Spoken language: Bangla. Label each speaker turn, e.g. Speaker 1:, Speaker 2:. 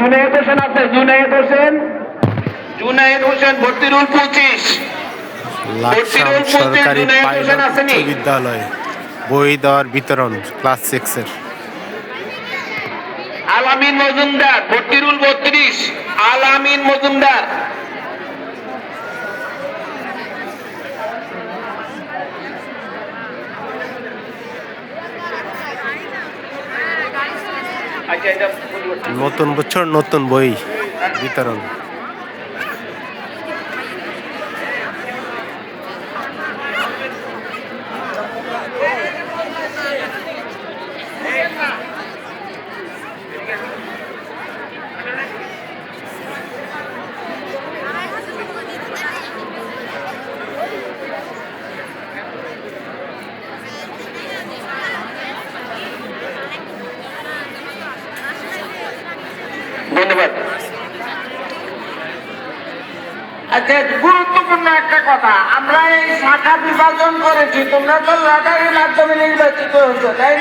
Speaker 1: জুনায়েদ হোসেন আছে জুনায়েদ হোসেন? জুনায়েদ হোসেন ভর্তিরুল পঁচিশ।
Speaker 2: লাকসাম সরকারি
Speaker 1: জুনায়েদ
Speaker 2: পাইলট উচ্চ বিদ্যালয় বই দেওয়ার বিতরণ ক্লাস সিক্সের
Speaker 1: আলামিন মজুমদার ভর্তিরুল বত্রিশ। আলামিন মজুমদার।
Speaker 2: নতুন বছর নতুন বই বিতরণ।
Speaker 1: ধন্যবাদ।
Speaker 3: আচ্ছা গুরুত্বপূর্ণ একটা কথা। আমরা এই শাখা বিভাজন করেছি, তোমরা তো লটারির মাধ্যমে নির্বাচিত হয়েছো, তাই না?